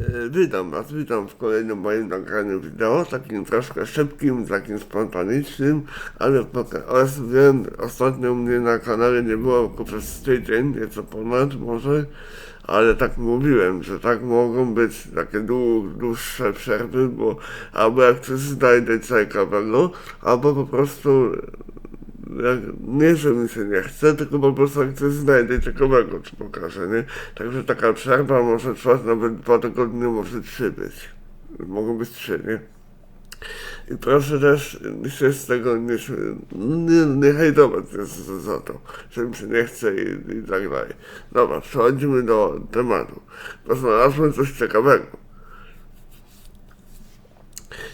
E, Witam Was, witam w kolejnym moim nagraniu wideo, takim troszkę szybkim, takim spontanicznym, ale oraz wiem, ostatnio mnie na kanale nie było przez tydzień, nieco ponad może, ale tak mówiłem, że tak mogą być takie dłu- dłuższe przerwy, bo albo jak coś znajdę ciekawego, albo po prostu nie, że mi się nie chce, tylko po prostu jak coś znajdę ciekawego, czy pokażę, nie? Także taka przerwa może trwać nawet dwa tygodnie, może trzy być. Mogą być trzy, nie? I proszę też się z tego nie, nie, nie hejtować za, za to, że mi się nie chce i, i tak dalej. Dobra, przechodzimy do tematu. Znalazłem coś ciekawego.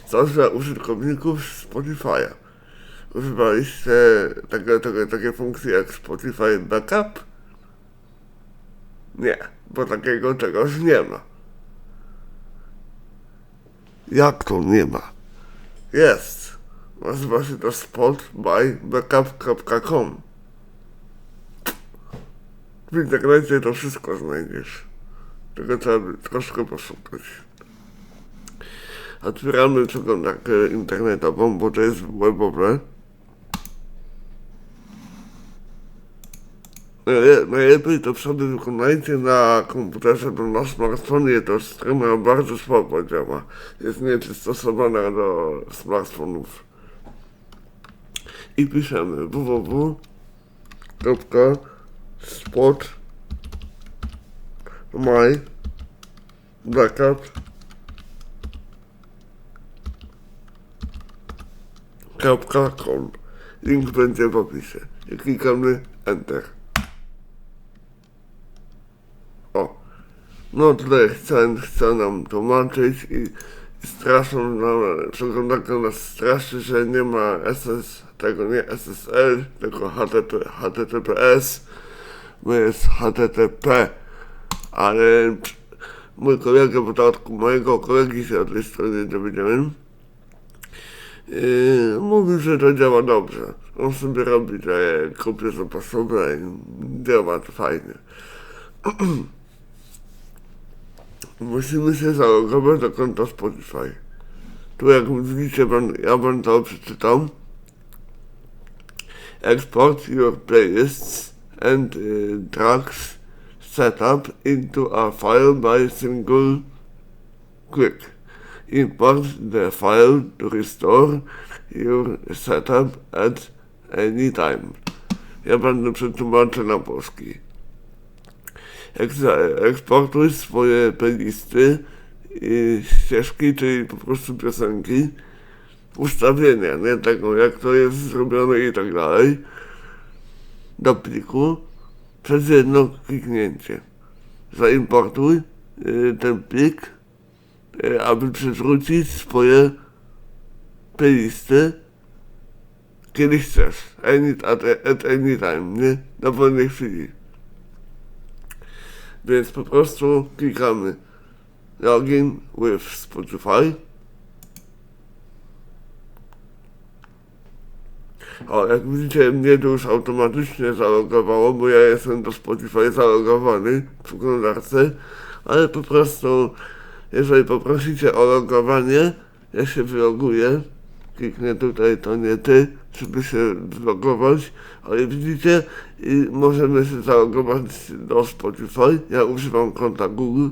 Coś dla użytkowników Spotify'a używaliście tego, tego, jak Spotify Backup? Nie, bo takiego czegoś nie ma. Jak to nie ma? Jest. Nazywa się to spotbybackup.com W internecie to wszystko znajdziesz. Tylko trzeba troszkę poszukać. Otwieramy przeglądarkę internetową, bo to jest webowe. Najlepiej to sobie wykonajcie na komputerze, bo na smartfonie to strona bardzo słabo działa. Jest nieprzystosowana do smartfonów. I piszemy www.spot my backup. Link będzie w opisie. I klikamy Enter. No tutaj chcę, chcę nam tłumaczyć i, i straszą nam, przeglądarka nas straszy, że nie ma SS, tego nie SSL, tylko HTTP, HTTPS, bo jest HTTP, ale mój kolega, w dodatku mojego kolegi się od tej strony dowiedziałem, Yy, mówił, że to działa dobrze. On sobie robi te kopie zapasowe i działa to fajnie. Musimy się zalogować do konta Spotify. Tu jak widzicie, ja wam to przeczytam. Export your playlists and uh, tracks setup into a file by single click import the file to restore your setup at any time. Ja będę przetłumaczę na polski. Eksportuj swoje playlisty i ścieżki, czyli po prostu piosenki, ustawienia, nie tego jak to jest zrobione i tak dalej, do pliku przez jedno kliknięcie. Zaimportuj y, ten plik e, aby przywrócić swoje playlisty kiedy chcesz, any, at, at any time, nie? Na wolnej chwili. Więc po prostu klikamy login with Spotify. O, jak widzicie, mnie to już automatycznie zalogowało, bo ja jestem do Spotify zalogowany w przeglądarce, ale po prostu jeżeli poprosicie o logowanie, ja się wyloguję, kliknę tutaj, to nie ty, żeby się zlogować, ale widzicie, i możemy się zalogować do Spotify, ja używam konta Google.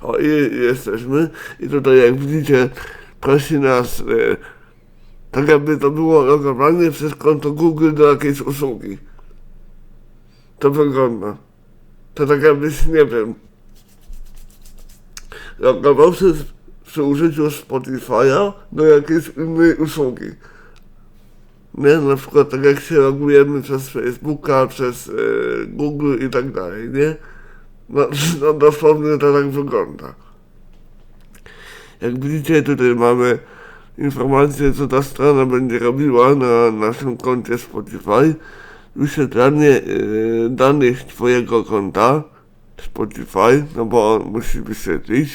O, i jesteśmy, i tutaj jak widzicie, prosi nas, e, tak jakby to było logowanie przez konto Google do jakiejś usługi. To wygląda. To tak jakbyś, nie wiem, logował się przy użyciu Spotify'a do jakiejś innej usługi. Nie, na przykład tak jak się logujemy przez Facebooka, przez e, Google i tak dalej, nie? No, no dosłownie to tak wygląda. Jak widzicie, tutaj mamy informację, co ta strona będzie robiła na naszym koncie Spotify. Wyświetlanie e, danych Twojego konta Spotify, no bo on musi wyświetlić.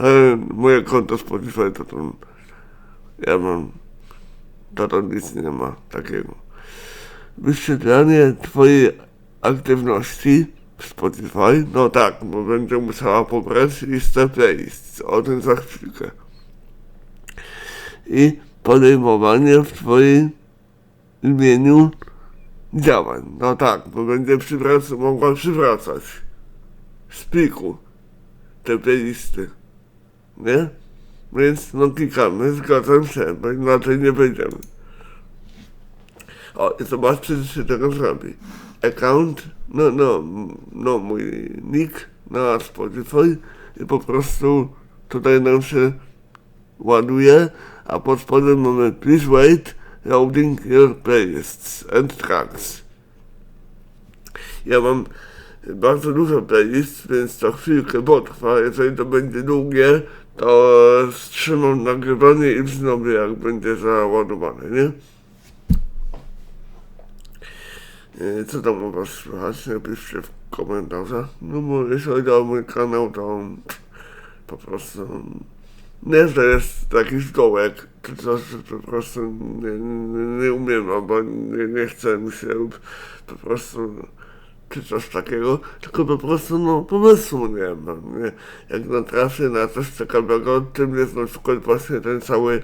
Ale moje konto Spotify to tam, ja mam, to tam nic nie ma takiego. Wyświetlanie Twojej aktywności Spotify? No tak, bo będzie musiała pobrać listę playlist. O tym za chwilkę. I podejmowanie w Twoim imieniu działań. No tak, bo będzie przywrac- mogła przywracać z pliku te playlisty. Nie? Więc no klikamy, zgadzam się, bo inaczej nie będziemy. O, i zobaczcie, co się tego zrobi. Account, no, no, no, mój nick na Spotify i po prostu tutaj nam się ładuje, a pod spodem mamy please wait, loading your playlists and tracks. Ja mam bardzo dużo playlist, więc to chwilkę potrwa. Jeżeli to będzie długie, to wstrzymam nagrywanie i wznowię, jak będzie załadowane, nie? E, Co tam u was słychać? Napiszcie w komentarzach. No bo jeśli chodzi o mój kanał, to po prostu nie, że jest jakiś dołek, czy coś, że po prostu nie, nie, nie umiem, albo nie, nie chcę mi się po prostu czy coś takiego, tylko po prostu no pomysłu nie mam, nie? Jak natrafię na coś ciekawego, tym jest na przykład właśnie ten cały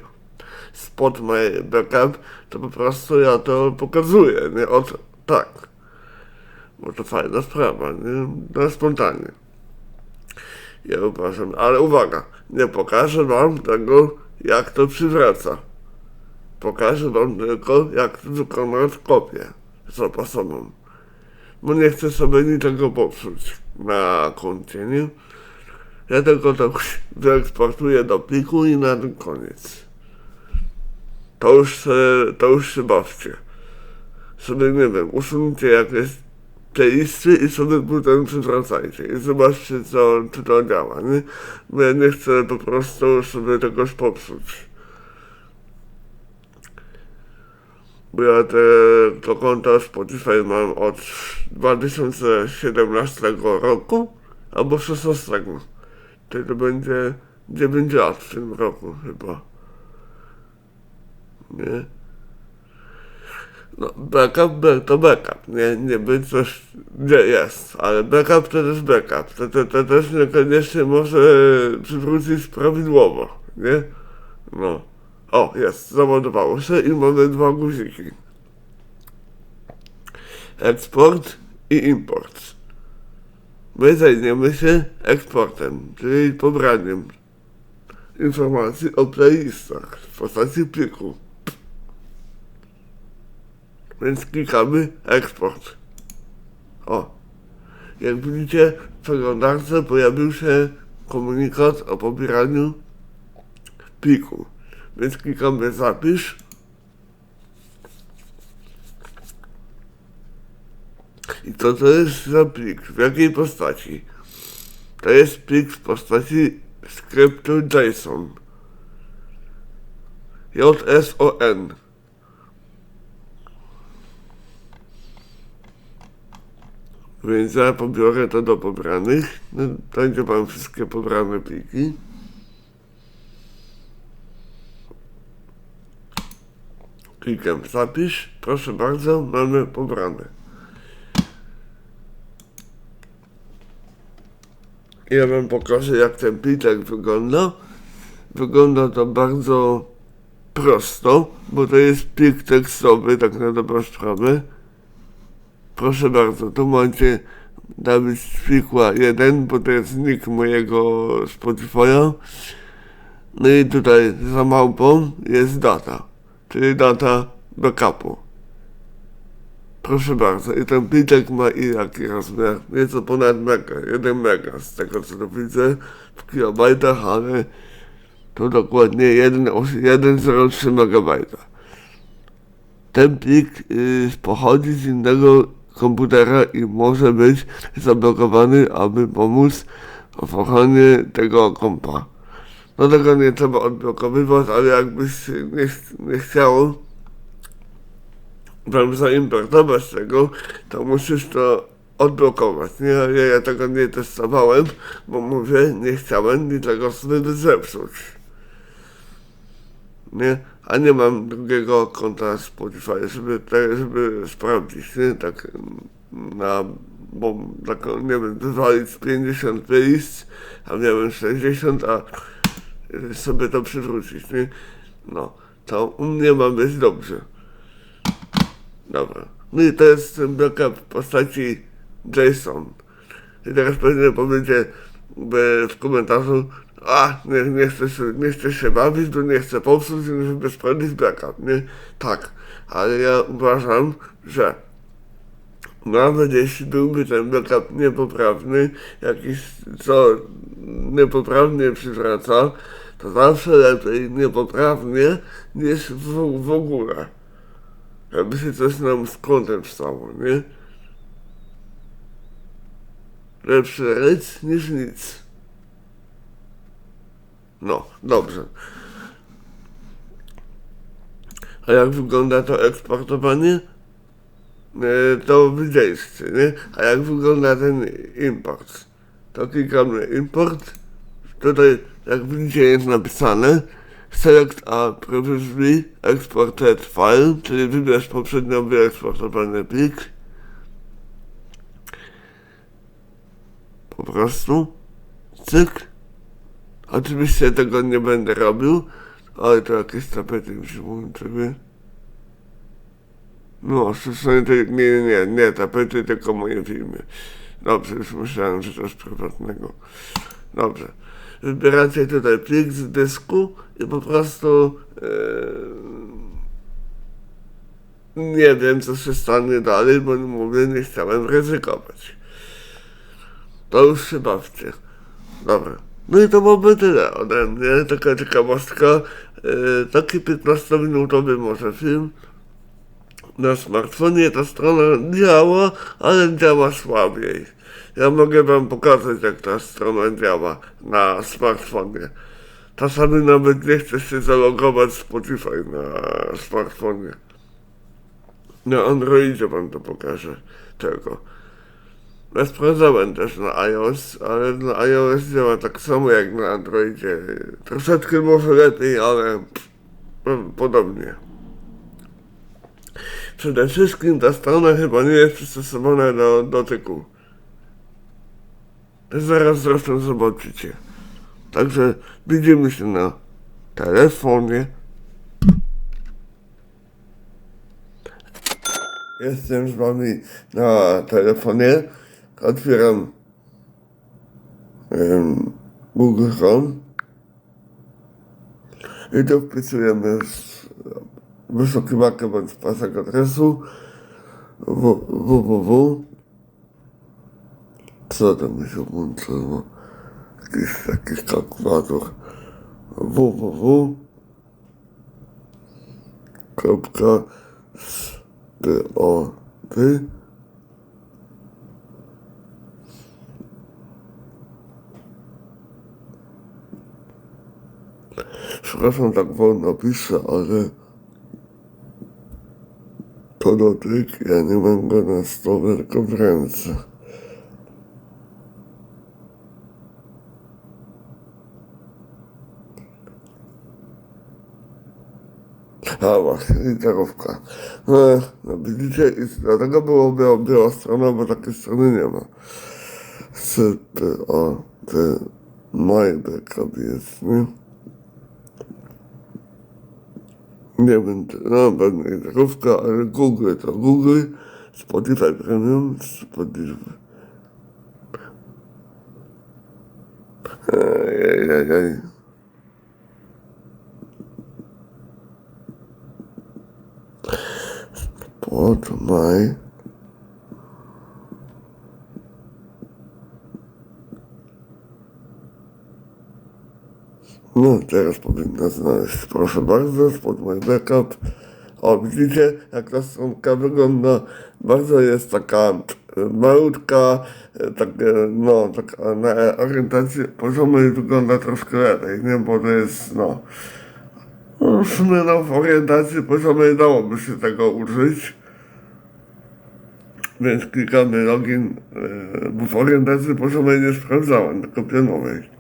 spot my backup, to po prostu ja to pokazuję, nie? Od, tak. Bo to fajna sprawa, nie? Na spontanie. Ja uważam, ale uwaga, nie pokażę wam tego, jak to przywraca. Pokażę wam tylko, jak to wykonać kopię zapasową. Bo nie chcę sobie niczego popsuć na koncie, nie? Ja tylko to wyeksportuję do pliku i na tym koniec. To już, to już się bawcie. Sobie, nie wiem, usuńcie jakieś playlisty i sobie potem przywracajcie i zobaczcie, co, czy to działa, nie? Bo ja nie chcę po prostu sobie czegoś popsuć. Bo ja te, to konto Spotify mam od 2017 roku albo 16. Czyli to będzie 9 lat w tym roku chyba. Nie? No, backup back, to backup, nie, nie być coś, gdzie jest, ale backup to też backup, to, to, to też niekoniecznie może przywrócić prawidłowo, nie? No. O, jest, załadowało się i mamy dwa guziki. Eksport i import. My zajmiemy się eksportem, czyli pobraniem informacji o playlistach w postaci pliku. Więc klikamy eksport. O. Jak widzicie, w przeglądarce pojawił się komunikat o pobieraniu pliku. Więc klikamy zapisz. I co to jest za plik? W jakiej postaci? To jest plik w postaci skryptu JSON. JSON. Więc ja pobiorę to do pobranych. No, będzie mam wszystkie pobrane pliki. Klikam zapisz. Proszę bardzo, mamy pobrane. Ja wam pokażę jak ten pliczek wygląda. Wygląda to bardzo prosto, bo to jest plik tekstowy, tak na dobrą sprawę. Proszę bardzo, tu macie Dawid Spikła 1, bo to jest nick mojego Spotify'a. No i tutaj za małpą jest data, czyli data backupu. Proszę bardzo, i ten pliczek ma i jaki rozmiar? Nieco ponad mega, 1 mega z tego co tu widzę w kilobajtach, ale to dokładnie 1,03 megabajta. Ten plik y, pochodzi z innego komputera i może być zablokowany, aby pomóc w ochronie tego kompa. No tego nie trzeba odblokowywać, ale jakbyś nie, nie chciał wam zaimportować tego, to musisz to odblokować. Nie, ja, tego nie testowałem, bo mówię, nie chciałem niczego sobie zepsuć. Nie? A nie mam drugiego konta Spotify, żeby, te, żeby sprawdzić, nie? Tak na bo tak, nie wiem, wywalić 50 playlist, a miałem 60, a sobie to przywrócić, nie? No, to u mnie ma być dobrze. Dobra. No i to jest backup w postaci JSON. I teraz pewnie powiecie w komentarzu, a nie, nie, chcesz, nie chcesz się bawić, to nie chcę popsuć, żeby sprawdzić backup, nie? Tak, ale ja uważam, że nawet jeśli byłby ten backup niepoprawny, jakiś co niepoprawnie przywraca, to zawsze lepiej niepoprawnie niż w, w ogóle. Jakby się coś nam z kątem stało, nie? Lepszy ryc niż nic. No, dobrze. A jak wygląda to eksportowanie? E, To widzieliście, nie? A jak wygląda ten import? Klikamy import. Tutaj, jak widzicie, jest napisane Select a previously exported file, czyli wybierz poprzednio wyeksportowany plik. Po prostu. Cyk. Oczywiście tego nie będę robił, ale to jakieś tapety mi się włączyły. No, stosunek, nie, nie, nie, nie, tapety, tylko moje filmy. Dobrze, już myślałem, że coś prywatnego. Dobrze. Wybieracie tutaj plik z dysku i po prostu e, nie wiem, co się stanie dalej, bo mówię, nie chciałem ryzykować. To już się bawcie. Dobra. No i to byłoby tyle ode mnie. Taka ciekawostka. E, taki 15-minutowy może film. Na smartfonie ta strona działa, ale działa słabiej. Ja mogę wam pokazać, jak ta strona działa na smartfonie. Czasami nawet nie chcę się zalogować Spotify na smartfonie. Na Androidzie wam to pokażę. Tego. Ja sprawdzałem też na iOS, ale na iOS działa tak samo jak na Androidzie. Troszeczkę może lepiej, ale podobnie. Przede wszystkim ta strona chyba nie jest przystosowana do dotyku. Zaraz zresztą zobaczycie. Także widzimy się na telefonie. Jestem z wami na telefonie. Otwieram em, Google Chrome. I tu wpisujemy z wyszukiwarkę bądź pasek adresu www. Co tam mi się włączyło? Jakiś, jakiś kalkulator. www. Przepraszam, tak wolno piszę, ale to dotyk, ja nie mam go na stole, tylko w ręce. A właśnie, literówka. No, no widzicie, i dlatego byłoby obiała strona, bo takiej strony nie ma. Sypy, o, ty, my backup jest, nie? Nie wiem, czy, no pewnie literówka, ale Google to Google, Spotify Premium, Spotify. Ej, ej, ej. What my Teraz powinna znaleźć. Proszę bardzo, spod mój backup. O, widzicie, jak ta stronka wygląda? Bardzo jest taka e, malutka, e, takie, no, taka na orientacji poziomej wygląda troszkę lepiej, nie? Bo to jest, no, no w sumie no, w orientacji poziomej dałoby się tego użyć. Więc klikamy login, e, bo w orientacji poziomej nie sprawdzałem, tylko pionowej.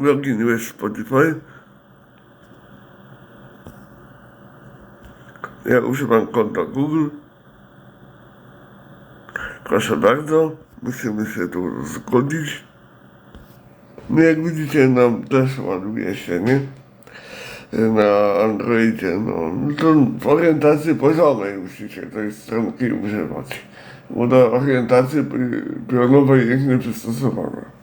Login jest Spotify. Ja używam konta Google. Proszę bardzo, musimy się tu zgodzić. No jak widzicie, nam też ładuje się, nie? Na Androidzie, no. no to w orientacji poziomej musicie tej stronki używać. Bo do orientacji pi- pionowej jest nieprzystosowana.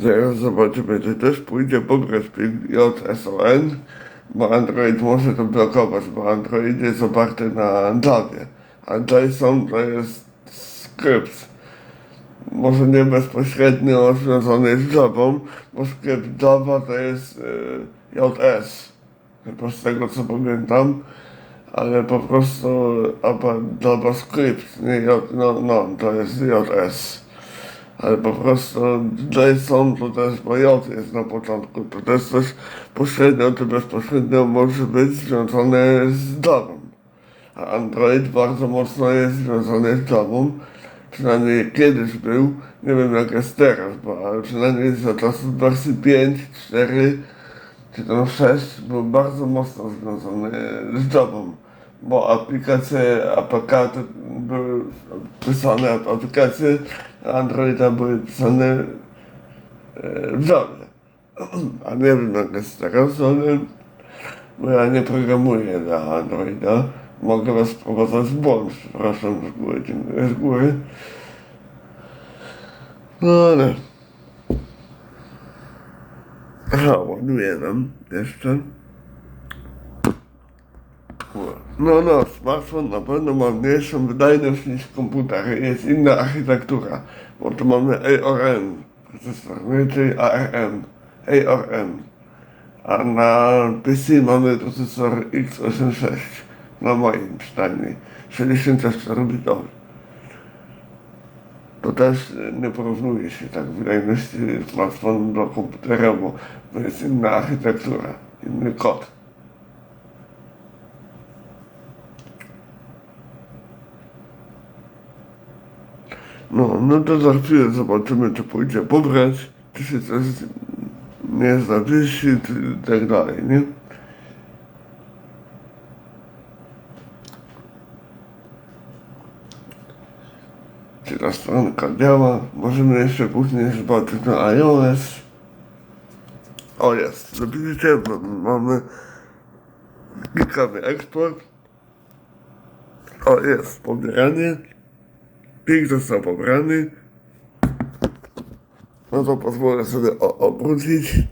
Zaraz zobaczymy, czy też pójdzie pobrać plik JSON, bo Android może to blokować, bo Android jest oparty na Javie, a JSON to jest skrypt. Może nie bezpośrednio związany z Javą, bo skrypt Java to jest y, JS, chyba z tego co pamiętam, ale po prostu JavaScript, nie no, no, to jest JS ale po prostu JSON to też, bo J jest na początku, to też coś pośrednio czy bezpośrednio może być związane z Javą. A Android bardzo mocno jest związany z Javą, przynajmniej kiedyś był, nie wiem jak jest teraz, bo przynajmniej za czasów wersji 5, 4 czy tam 6 był bardzo mocno związany z Javą bo aplikacje APK były pisane, aplikacje Androida były pisane w Javie. A nie wiem jak jest teraz, ale bo ja nie programuję dla Androida. Mogę was wprowadzać w błąd, przepraszam z góry, dziękuję z góry. No ale... Aha, ładuję nam jeszcze. No, no, smartfon na pewno ma mniejszą wydajność niż komputer. Jest inna architektura, bo tu mamy ARM, procesor, czyli ARM, ARM. A na PC mamy procesor x86, na moim przynajmniej, 64-bitowy. To też nie porównuje się tak wydajności smartfonu do komputera, bo to jest inna architektura, inny kod. No, no to za chwilę zobaczymy, czy pójdzie pobrać, czy się coś nie zawiesi, i tak dalej, nie? Czy ta stronka działa? Możemy jeszcze później zobaczyć na iOS. O jest, no mamy klikamy eksport. O jest, pobieranie. Plik został pobrany. No to pozwolę sobie obrócić.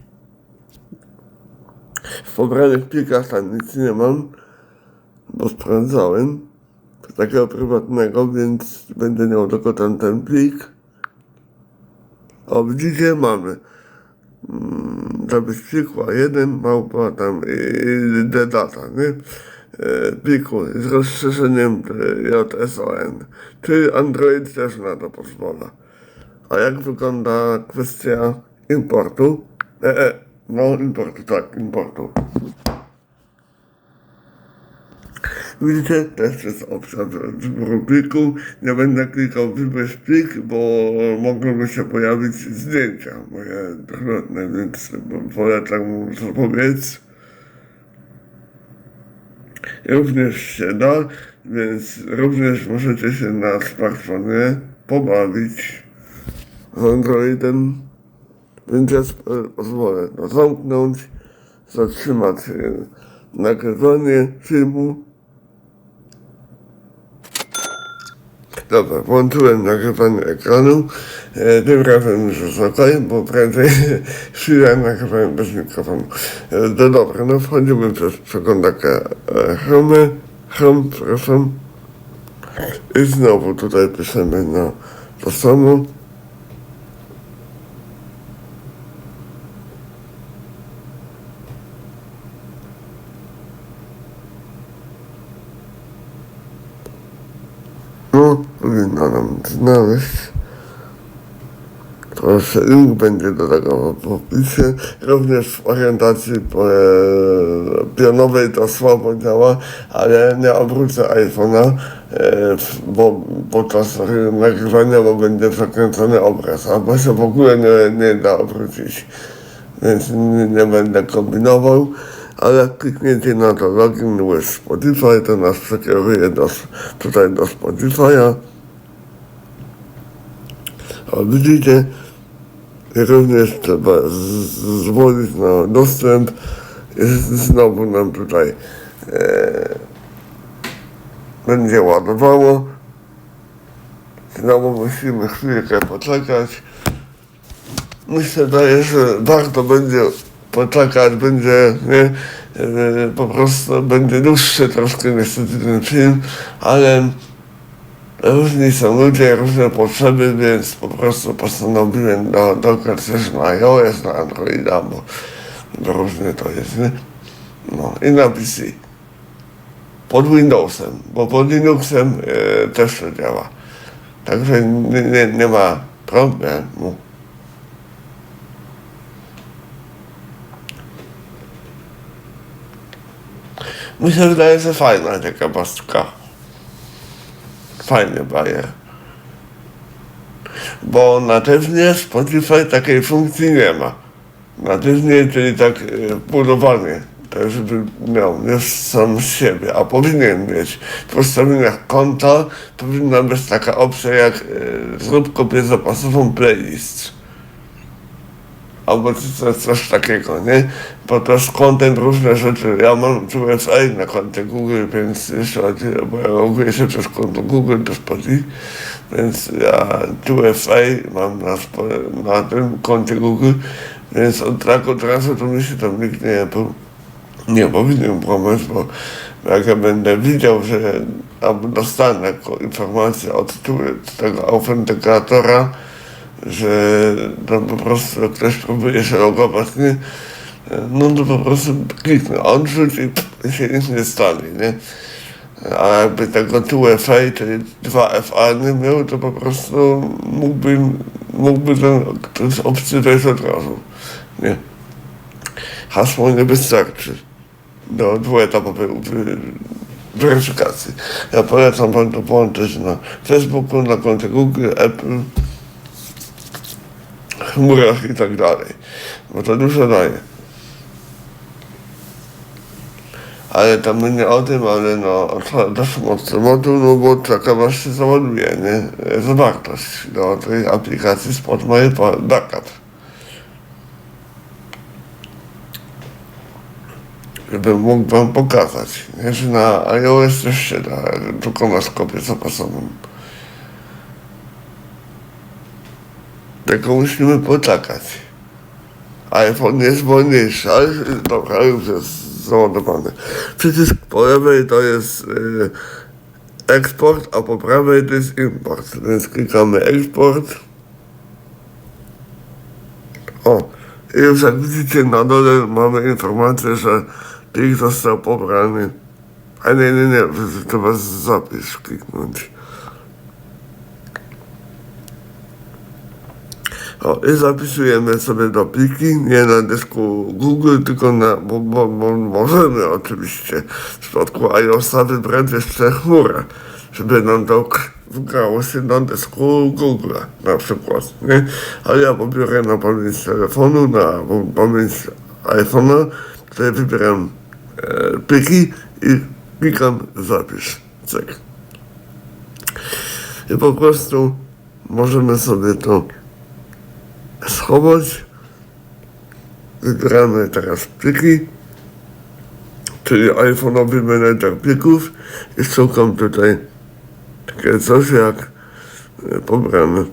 W pobranych plikach tam nic nie mam, bo sprawdzałem. To takiego prywatnego, więc będę miał tylko ten, ten plik. O, widzicie, mamy. Mm, Żebyś przykład jeden małpa tam i the data, nie? E, pliku z rozszerzeniem e, JSON. Czy Android też na to pozwala? A jak wygląda kwestia importu? E, e, no importu, tak, importu. Widzicie, też jest opcja wy- wyboru pliku. Nie będę klikał wybierz plik, bo mogłyby się pojawić zdjęcia moje prywatne, więc polecam mu zapobiec. Również się da, więc również możecie się na smartfonie pobawić Androidem. Więc ja pozwolę to zamknąć, zatrzymać e, nagrywanie filmu. Dobra, włączyłem nagrywanie ekranu. E, tym razem już jest ok, bo prędzej chwilę nagrywałem bez mikrofonu. E, no dobra, no wchodzimy przez przeglądarkę e, Chrome, Chrome, przepraszam. I znowu tutaj piszemy na to samo. No, nam znaleźć. Jeszcze link będzie do tego w opisie. Również w orientacji e, pionowej to słabo działa, ale nie obrócę iPhone'a, e, bo podczas nagrywania, bo będzie zakręcony obraz, albo się w ogóle nie, nie da obrócić. Więc nie, nie będę kombinował. ale jak klikniecie na to login with Spotify, to nas przekieruje do, tutaj do Spotify'a. Widzicie, również trzeba zwolić na dostęp. I znowu nam tutaj e, będzie ładowało. Znowu musimy chwilkę poczekać. Myślę, że warto będzie poczekać, będzie nie, e, po prostu będzie dłuższy troszkę niestety ten film, ale różni są ludzie, różne potrzeby, więc po prostu postanowiłem do, dograć też na iOS, na Androida, bo, różne to jest, nie? No i na PC. Pod Windowsem, bo pod Linuxem e, też to działa. Także nie, nie, nie ma problemu. Mi się wydaje, że fajna taka pastka. Fajny bajer. Bo natywnie Spotify takiej funkcji nie ma. Natywnie, czyli tak e, wbudowanie, tak żeby miał już sam z siebie, a powinien mieć. W ustawieniach konta powinna być taka opcja jak e, zrób kopię zapasową playlist albo coś, coś takiego, nie? Bo jest content, różne rzeczy. Ja mam tu FA na koncie Google, więc jeszcze bardziej, bo ja loguję się przez konto Google do Spotify, więc ja tu FA mam na, na tym koncie Google, więc od tak od razu to mi się tam nikt nie, po- nie powinien pomóc, bo jak ja będę widział, że albo dostanę informację od tego autentykatora, że to po prostu ktoś próbuje się logować, nie? no to po prostu kliknę odrzuć i się nic nie stanie, nie? A jakby tego tu FA, czyli dwa FA nie miał, to po prostu mógłbym, mógłby ten ktoś opcji wejść od razu, nie? Hasło nie wystarczy do dwuetapowej weryfikacji. Ja polecam wam to połączyć na Facebooku, na koncie Google, Apple, chmurach i tak dalej. Bo to dużo daje. Ale tam nie o tym, ale no, doszło od tematu, no bo taka właśnie załaduje, nie? Zawartość do tej aplikacji Spot My Backup. Żebym mógł wam pokazać, nie? że na iOS też się da, tylko masz kopię zapasową. Tylko musimy poczekać. iPhone jest wolniejszy, ale dobra, już jest załadowany. Przycisk po lewej to jest y, eksport, a po prawej to jest import. Więc klikamy eksport. O, i już jak widzicie na dole mamy informację, że plik został pobrany. A nie, nie, nie, trzeba zapis kliknąć. O, i zapisujemy sobie do pliki, nie na dysku Google, tylko na, bo, bo, bo możemy oczywiście w przypadku iOSa wybrać jeszcze chmurę, żeby nam to wgrało się na dysku Google na przykład, nie? Ale ja pobiorę na pamięć telefonu, na pamięć iPhone'a, tutaj wybieram e, pliki i klikam zapisz, cyk. I po prostu możemy sobie to schować. Wybieramy teraz pliki, czyli iPhone'owy menedżer plików i szukam tutaj takie coś jak e, pobrane.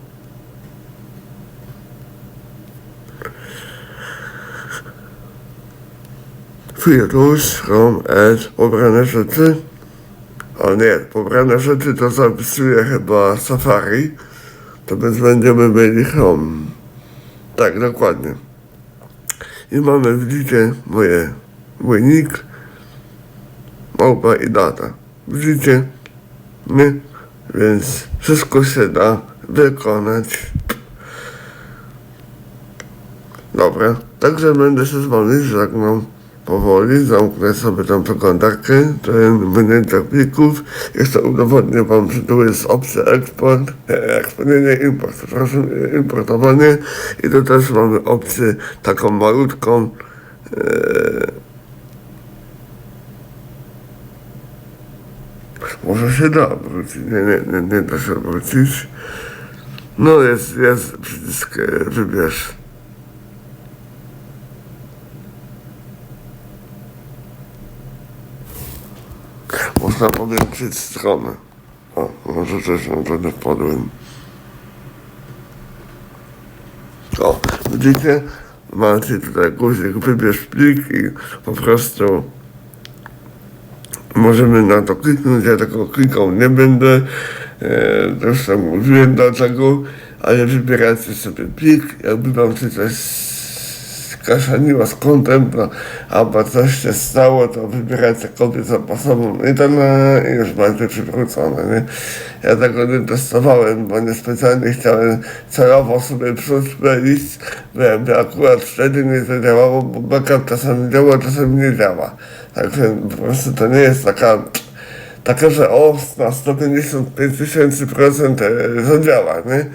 Filtruś, Chrome, Edge, pobrane rzeczy. O nie, pobrane rzeczy to zapisuje chyba Safari, to więc będziemy mieli Chrome. Tak, dokładnie. I mamy, widzicie, moje, mój nick, małpa i data. Widzicie? Nie? Więc wszystko się da wykonać. Dobra, także będę się z wami żegnał powoli, zamknę sobie tą przeglądarkę, ten wynęta plików, jeszcze udowodnię Wam, że tu jest opcja eksport, e, eksport, nie, import, przepraszam, e, importowanie i tu też mamy opcję taką malutką, e, Może się da wrócić, nie, nie, nie, nie da się wrócić. No jest, jest przycisk, e, wybierz. Można powiększyć stronę. O, może też na to wpadłem. O, widzicie? Macie tutaj guzik, wybierz plik i po prostu możemy na to kliknąć. Ja tego klikał nie będę. E, zresztą mówiłem dlaczego, ale wybierajcie sobie plik. Jakby wam się coś skaszaniło z kątem, to albo coś się stało, to wybierajcie kopię zapasową no i na, i już macie przywrócone, nie? Ja tego nie testowałem, bo niespecjalnie chciałem celowo sobie playlist, wiem, że akurat wtedy nie zadziałało, bo backup czasami działa, czasami nie działa. Także po prostu to nie jest taka taka, że o, na 155 tysięcy procent e, zadziała, nie?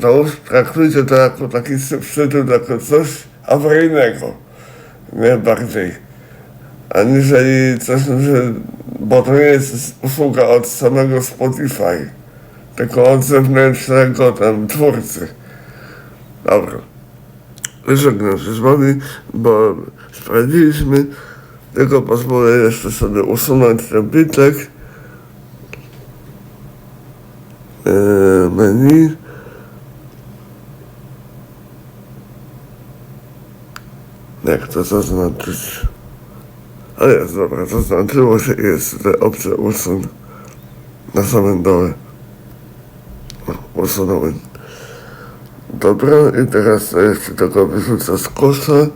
To już traktujcie to jako taki substytut, jako coś awaryjnego, nie bardziej. Aniżeli coś, że, bo to nie jest usługa od samego Spotify, tylko od zewnętrznego tam twórcy. Dobra. Żegnam się z wami, bo sprawdziliśmy, tylko pozwolę jeszcze sobie usunąć ten bitek. Eee, menu. Jak to zaznaczyć? A jest, dobra, zaznaczyło się i jest tutaj opcja usun na samym dole. Usunąłem. Dobra, i teraz jeszcze tylko wyrzucę z kosza,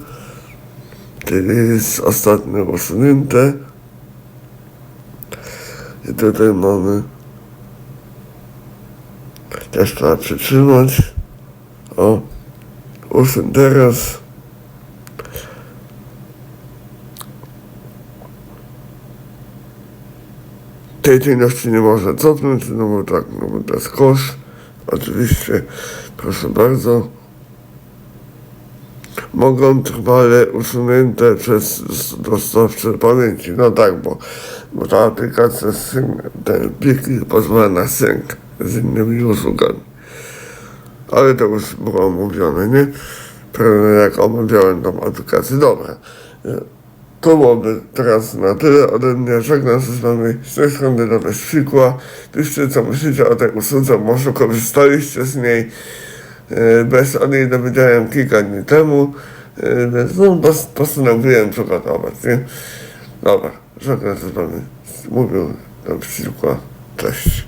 czyli jest ostatnie usunięte. I tutaj mamy też trzeba przytrzymać. O, usuń teraz. Tej czynności nie można cofnąć, no bo tak, no bo to jest kosz. Oczywiście, proszę bardzo. Mogą trwale usunięte przez dostawcę pamięci. No tak, bo, bo ta aplikacja syn, te pliki pozwala na sync z innymi usługami. Ale to już było omówione, nie? Prawda, jak omawiałem tą aplikację. Dobra. To byłoby teraz na tyle ode mnie. Żegnam się z wami. Z tej strony do Szykła. Piszcie co myślicie o tej usłudze. Może korzystaliście z niej. E, Bez o niej dowiedziałem kilka dni temu. E, Więc no, pos- postanowiłem przygotować. Nie? Dobra. Żegnam się z wami. Mówił do Szykła. Cześć.